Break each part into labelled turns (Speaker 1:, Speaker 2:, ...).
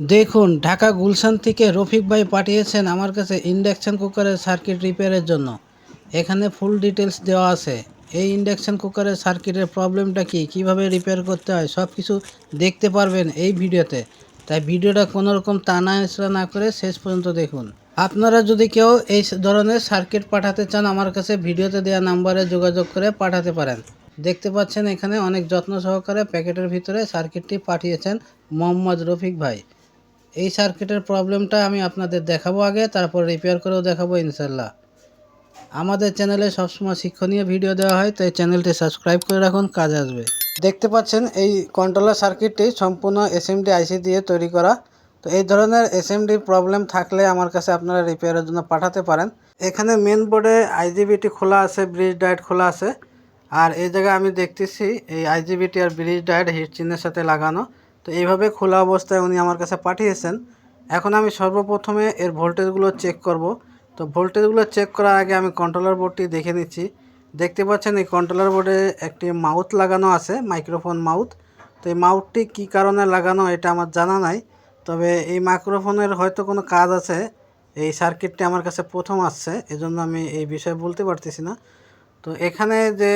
Speaker 1: দেখুন, ঢাকা গুলশান থেকে রফিক ভাই পাঠিয়েছেন আমার কাছে ইন্ডাকশান কুকারের সার্কিট রিপেয়ারের জন্য। এখানে ফুল ডিটেলস দেওয়া আছে। এই ইন্ডাকশন কুকারের সার্কিটের প্রবলেমটা কি? কীভাবে রিপেয়ার করতে হয়? সব কিছু দেখতে পারবেন এই ভিডিওতে। তাই ভিডিওটা কোনো রকম টানা হেঁচড়া না করে শেষ পর্যন্ত দেখুন। আপনারা যদি কেউ এই ধরনের সার্কিট পাঠাতে চান, আমার কাছে ভিডিওতে দেওয়া নাম্বারে যোগাযোগ করে পাঠাতে পারেন। দেখতে পাচ্ছেন এখানে অনেক যত্ন সহকারে প্যাকেটের ভিতরে সার্কিটটি পাঠিয়েছেন মোহাম্মদ রফিক ভাই। এই সার্কিটের প্রবলেমটা আমি আপনাদের দেখাবো আগে, তারপর রিপেয়ার করেও দেখাবো ইনশাল্লাহ আমাদের চ্যানেলে সবসময় শিক্ষণীয় ভিডিও দেওয়া হয়, তাই চ্যানেলটি সাবস্ক্রাইব করে রাখুন, কাজে আসবে। দেখতে পাচ্ছেন এই কন্ট্রোলার সার্কিটটি সম্পূর্ণ এসএমডি আইসি দিয়ে তৈরি করা। তো এই ধরনের এসএমডি প্রবলেম থাকলে আমার কাছে আপনারা রিপেয়ারের জন্য পাঠাতে পারেন। এখানে মেন বোর্ডে আইজিবিটি খোলা আছে ব্রিজ ডায়েট খোলা আছে। আর এই জায়গায় আমি দেখতেছি এই আইজিবিটি আর ব্রিজ ডায়েট হিট চিহ্নের সাথে লাগানো। তো এইভাবে খোলা অবস্থায় উনি আমার কাছে পাঠিয়েছেন। এখন আমি সর্বপ্রথমে এর ভোল্টেজগুলো চেক করব। তো ভোল্টেজগুলো চেক করার আগে আমি কন্ট্রোলার বোর্ডটি দেখে নিচ্ছি। দেখতে পাচ্ছেন এই কন্ট্রোলার বোর্ডে একটি মাউথ লাগানো আছে মাইক্রোফোন মাউথ তো এই মাউথটি কী কারণে লাগানো এটা আমার জানা নাই। তবে এই মাইক্রোফোনের হয়তো কোনো কাজ আছে। এই সার্কিটটি আমার কাছে প্রথম আসছে, এজন্য আমি এই বিষয়ে বলতে পারতেছি না। তো এখানে যে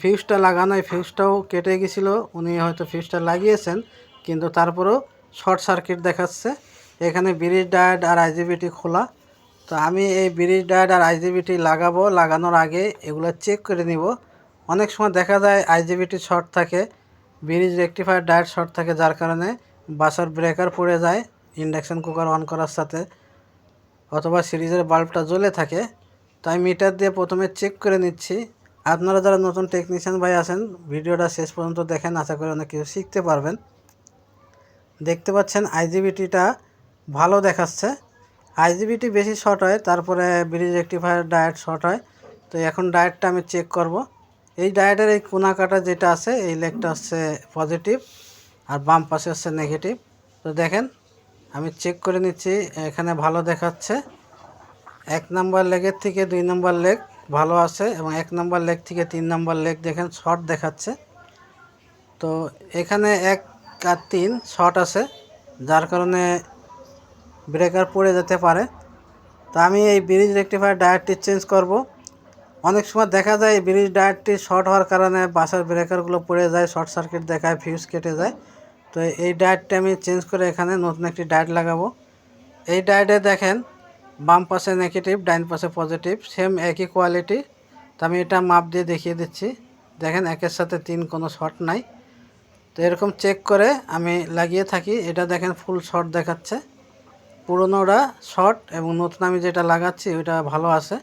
Speaker 1: ফিউজটা লাগানো, এই ফিউজটাও কেটে গেছিল। উনি হয়তো ফিউজটা লাগিয়েছেন। কিন্তু তারপরেও শর্ট সার্কিট দেখাচ্ছে। এখানে ব্রিজ ডায়েট আর আইজিবিটি খোলা। তো আমি এই ব্রিজ ডায়েট আর আইজিবিটি লাগাবো, লাগানোর আগে এগুলো চেক করে নিব। অনেক সময় দেখা যায় আইজিবিটি শর্ট থাকে, ব্রিজ রেকটিফায়ার ডায়েট শর্ট থাকে, যার কারণে বাসার ব্রেকার পড়ে যায়, ইন্ডাকশান কুকার অন করার সাথে, অথবা সিরিজের বাল্বটা জ্বলে থাকে। তাই মিটার দিয়ে প্রথমে চেক করে নিচ্ছি। আপনারা যারা নতুন টেকনিশিয়ান ভাই আছেন, ভিডিওটা শেষ পর্যন্ত দেখেন, আশা করি অনেক কিছু শিখতে পারবেন। দেখতে পাচ্ছেন আইজিবিটিটা ভালো দেখাচ্ছে। আইজিবিটি বেশি শর্ট হয়, তারপরে ব্রিজ রেকটিফায়ার ডায়েট শর্ট হয়। তো এখন ডায়েটটা আমি চেক করব। এই ডায়েটের এই কোনা কাটা যেটা আছে, এই লেগটা হচ্ছে পজিটিভ আর বাম পাশে হচ্ছে নেগেটিভ। তো দেখেন, আমি চেক করে নিচ্ছি, এখানে ভালো দেখাচ্ছে। এক নাম্বার লেগের থেকে দুই নাম্বার লেগ ভালো আছে এবং এক নাম্বার লেগ থেকে তিন নাম্বার লেগ দেখেন শর্ট দেখাচ্ছে। তো এখানে এক আর তিন শর্ট আছে, যার কারণে ব্রেকার পড়ে যেতে পারে। তো আমি এই ব্রিজ রেকটিফায়ার ডায়েটটি চেঞ্জ করব। অনেক সময় দেখা যায় ব্রিজ ডায়েটটি শর্ট হওয়ার কারণে বাসার ব্রেকারগুলো পড়ে যায়, শর্ট সার্কিট দেখায়, ফিউজ কেটে যায়। তো এই ডায়েটটি আমি চেঞ্জ করে এখানে নতুন একটি ডায়েট লাগাবো। এই ডায়েটে দেখেন, বাম পাশে নেগেটিভ, ডাইন পাশে পজিটিভ, সেম একই কোয়ালিটি। তো আমি এটা মাপ দিয়ে দেখিয়ে দিচ্ছি। দেখেন, একের সাথে তিন কোনো শর্ট নাই। তো এরকম চেক করে আমি লাগিয়ে থাকি। এটা দেখেন ফুল শর্ট দেখাচ্ছে। পুরোনোটা শর্ট এবং নতুন আমি যেটা লাগাচ্ছি, ওইটা ভালো আছে।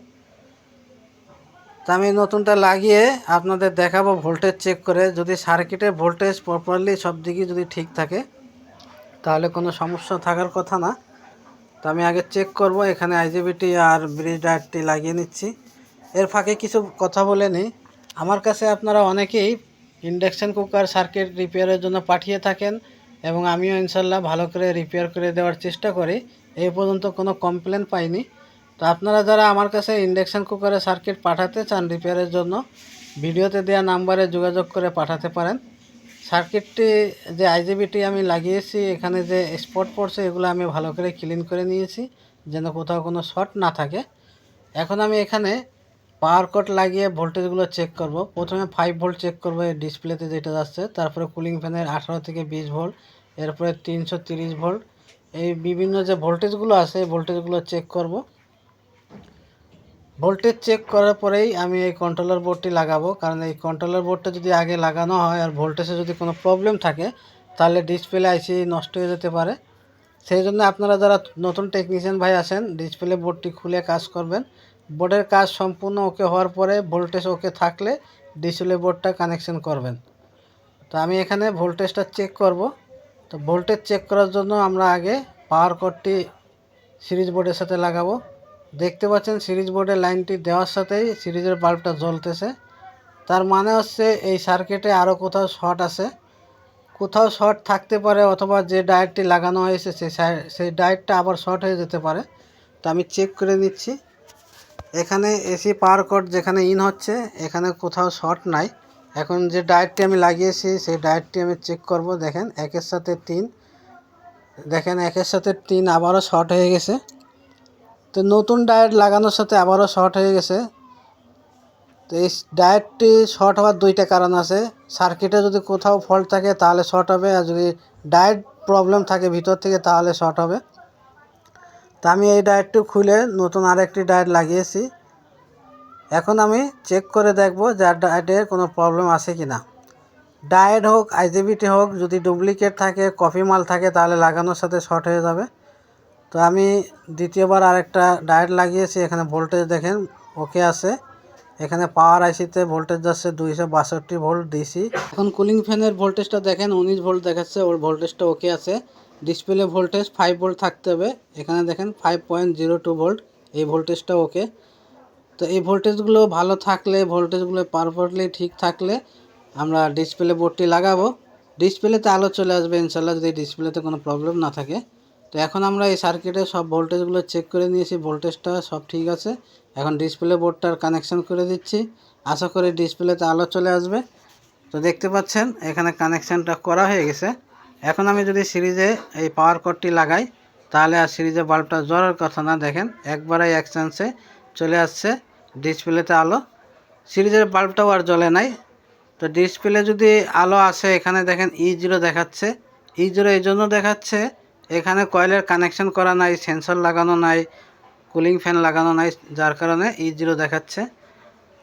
Speaker 1: তা আমি নতুনটা লাগিয়ে আপনাদের দেখাবো ভোল্টেজ চেক করে। যদি সার্কিটের ভোল্টেজ প্রপারলি সব দিকই যদি ঠিক থাকে, তাহলে কোনো সমস্যা থাকার কথা না। তো আমি আগে চেক করব, এখানে আইজিবিটি আর ব্রিজ ডায়েটটি লাগিয়ে নিচ্ছি। এর ফাঁকে কিছু কথা বলে নিই। আমার কাছে আপনারা অনেকেই ইন্ডাকশান কুকার সার্কিট রিপেয়ারের জন্য পাঠিয়ে থাকেন এবং আমিও ইনশাল্লাহ ভালো করে রিপেয়ার করে দেওয়ার চেষ্টা করি। এই পর্যন্ত কোনো কমপ্লেন পাইনি। তো আপনারা যারা আমার কাছে ইন্ডাকশান কুকারের সার্কিট পাঠাতে চান রিপেয়ারের জন্য, ভিডিওতে দেওয়া নাম্বারে যোগাযোগ করে পাঠাতে পারেন। সার্কিটটি যে আইজিবিটি আমি লাগিয়েছি, এখানে যে স্পট পড়ছে, এগুলো আমি ভালো করে ক্লিন করে নিয়েছি, যেন কোথাও কোনো শর্ট না থাকে। এখন আমি এখানে পাওয়ার কট লাগিয়ে ভোল্টেজগুলো চেক করব। প্রথমে ফাইভ ভোল্ট চেক করব এই ডিসপ্লেতে যেটা যাচ্ছে। তারপরে কুলিং ফ্যানের আঠারো থেকে বিশ ভোল্ট এরপরে তিনশো তিরিশ ভোল্ট এই বিভিন্ন যে ভোল্টেজগুলো আছে, এই ভোল্টেজগুলো চেক করব। ভোল্টেজ চেক করার পরেই আমি এই কন্ট্রোলার বোর্ডটি লাগাবো। কারণ এই কন্ট্রোলার বোর্ডটা যদি আগে লাগানো হয় আর ভোল্টেজে যদি কোনো প্রবলেম থাকে, তাহলে ডিসপ্লে আইসি নষ্ট হয়ে যেতে পারে। সেই জন্য আপনারা যারা নতুন টেকনিশিয়ান ভাই আছেন ডিসপ্লে বোর্ডটি খুলে কাজ করবেন। বোর্ডের কাজ সম্পূর্ণ ওকে হওয়ার পরে ভোল্টেজ ওকে থাকলে ডিসপ্লে বোর্ডটা কানেকশন করবেন। তো আমি এখানে ভোল্টেজটা চেক করব। তো ভোল্টেজ চেক করার জন্য আমরা আগে পাওয়ার কটটি সিরিজ বোর্ডের সাথে লাগাবো। দেখতে পাচ্ছেন সিরিজ বোর্ডের লাইনটি দেওয়ার সাথেই সিরিজের বাল্বটা জ্বলতেছে। তার মানে হচ্ছে এই সার্কিটে আরও কোথাও শর্ট আছে। কোথাও শর্ট থাকতে পারে অথবা যে ডায়েটটি লাগানো হয়েছে সেই সেই ডায়েটটা আবার শর্ট হয়ে যেতে পারে। তো আমি চেক করে নিচ্ছি। এখানে এসি পাওয়ার কট যেখানে ইন হচ্ছে, এখানে কোথাও শর্ট নাই। এখন যে ডায়েটটি আমি লাগিয়েছি, সেই ডায়েটটি আমি চেক করব। দেখেন, একের সাথে তিন। দেখেন, একের সাথে তিন আবারও শর্ট হয়ে গেছে। তো নতুন ডায়েট লাগানোর সাথে আবারও শর্ট হয়ে গেছে। তো এই ডায়েটটি শর্ট হওয়ার দুইটা কারণ আছে। সার্কিটে যদি কোথাও ফল্ট থাকে, তাহলে শর্ট হবে। আর যদি ডায়েট প্রবলেম থাকে ভিতর থেকে, তাহলে শর্ট হবে। তা আমি এই ডায়েটটি খুলে নতুন আরেকটি ডায়েট লাগিয়েছি। এখন আমি চেক করে দেখব যে আর ডায়েটের কোনো প্রবলেম আছে কি না। ডায়েট হোক আইজিবিটি হোক, যদি ডুপ্লিকেট থাকে, কফি মাল থাকে, তাহলে লাগানোর সাথে শর্ট হয়ে যাবে। তো আমি দ্বিতীয়বার আরেকটা ডায়েট লাগিয়েছি, এখানে ভোল্টেজ দেখেন, ওকে আছে। এখানে পাওয়ার আইসিতে ভোল্টেজ যাচ্ছে দুইশো বাষট্টি ভোল্ট দিছি এখন কুলিং ফ্যানের ভোল্টেজটা দেখেন, উনিশ ভোল্ট দেখাচ্ছে, ওর ভোল্টেজটা ওকে আছে। ডিসপ্লে ভোল্টেজ ফাইভ ভোল্ট থাকতে হবে। এখানে দেখেন five point zero two volt এই ভোল্টেজটা ওকে। তো এই ভোল্টেজগুলো ভালো থাকলে, ভোল্টেজগুলো পারফেক্টলি ঠিক থাকলে আমরা ডিসপ্লে বোর্ডটি লাগাবো। ডিসপ্লেতে আলো চলে আসবে ইনশাল্লাহ যদি ডিসপ্লেতে কোনো প্রবলেম না থাকে। তো এখন আমরা এই সার্কিটে সব ভোল্টেজগুলো চেক করে নিয়েছি, ভোল্টেজটা সব ঠিক আছে। এখন ডিসপ্লে বোর্ডটার কানেকশন করে দিচ্ছি। আশা করি ডিসপ্লেতে আলো চলে আসবে। তো দেখতে পাচ্ছেন, এখানে কানেকশানটা করা হয়ে গেছে। এখন আমি যদি সিরিজে এই পাওয়ার কর্ডটি লাগাই, তাহলে আর সিরিজে বাল্বটা জ্বলার কথা না, দেখেন একবারেই এক চান্সে চলে আসছে ডিসপ্লেতে আলো। সিরিজের বাল্বটাও আর জ্বলে নাই। তো ডিসপ্লে যদি আলো আসে, এখানে দেখেন ই জিরো দেখাচ্ছে। ই জিরো এই জন্য দেখাচ্ছে, এখানে কয়েলের কানেকশন করা নাই সেন্সর লাগানো নাই কুলিং ফ্যান লাগানো নাই, যার কারণে ই জিরো দেখাচ্ছে।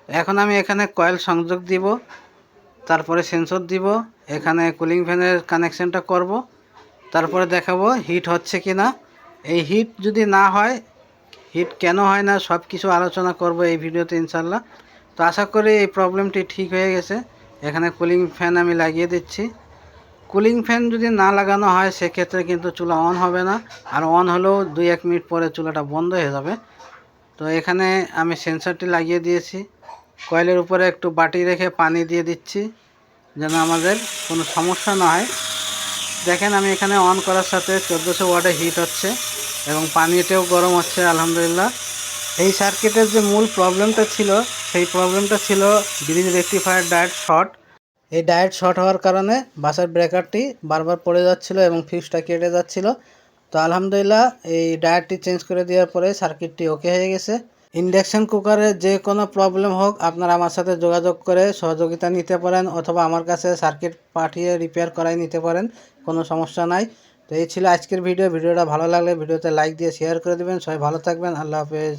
Speaker 1: এখন আমি এখানে কয়েল সংযোগ দিব, তারপরে সেন্সর দিব। এখানে কুলিং ফ্যানের কানেকশনটা করব। তারপরে দেখাবো হিট হচ্ছে কি না এই হিট যদি না হয় হিট কেন হয় না সব কিছু আলোচনা করব এই ভিডিওতে ইনশাল্লাহ তো আশা করি এই প্রবলেমটি ঠিক হয়ে গেছে। এখানে কুলিং ফ্যান আমি লাগিয়ে দিচ্ছি। কুলিং ফ্যান যদি না লাগানো হয়, সেক্ষেত্রে কিন্তু চুলা অন হবে না। আর অন হলেও দুই এক মিনিট পরে চুলাটা বন্ধ হয়ে যাবে। তো এখানে আমি সেন্সারটি লাগিয়ে দিয়েছি। কয়েলের উপরে একটু বাটি রেখে পানি দিয়ে দিচ্ছি। যেন আমাদের কোনো সমস্যা না হয়। দেখেন আমি এখানে অন করার সাথে চোদ্দোশো ওয়াটে হিট হচ্ছে এবং পানিতেও গরম হচ্ছে, আলহামদুলিল্লাহ। এই সার্কিটের যে মূল প্রবলেমটা ছিল, সেই প্রবলেমটা ছিল ব্রিজ রেক্টিফায়ার ডায়েট শর্ট এই ডায়েট শর্ট হওয়ার কারণে বাসের ব্রেকারটি বারবার পড়ে যাচ্ছিল এবং ফিউজটা কেটে যাচ্ছিল। তো আলহামদুলিল্লাহ, এই ডায়েটটি চেঞ্জ করে দেওয়ার পরে সার্কিটটি ওকে হয়ে গেছে। ইন্ডাকশন কুকারে যে কোনো প্রবলেম হোক, আপনারা আমার সাথে যোগাযোগ করে সহযোগিতা নিতে পারেন অথবা আমার কাছে সার্কিট পাঠিয়ে রিপেয়ার করাই নিতে পারেন, কোনো সমস্যা নাই। তো এই ছিল আজকের ভিডিও ভিডিওটা ভালো লাগলে ভিডিওতে লাইক দিয়ে শেয়ার করে দেবেন। সবাই ভালো থাকবেন। আল্লাহ হাফেজ।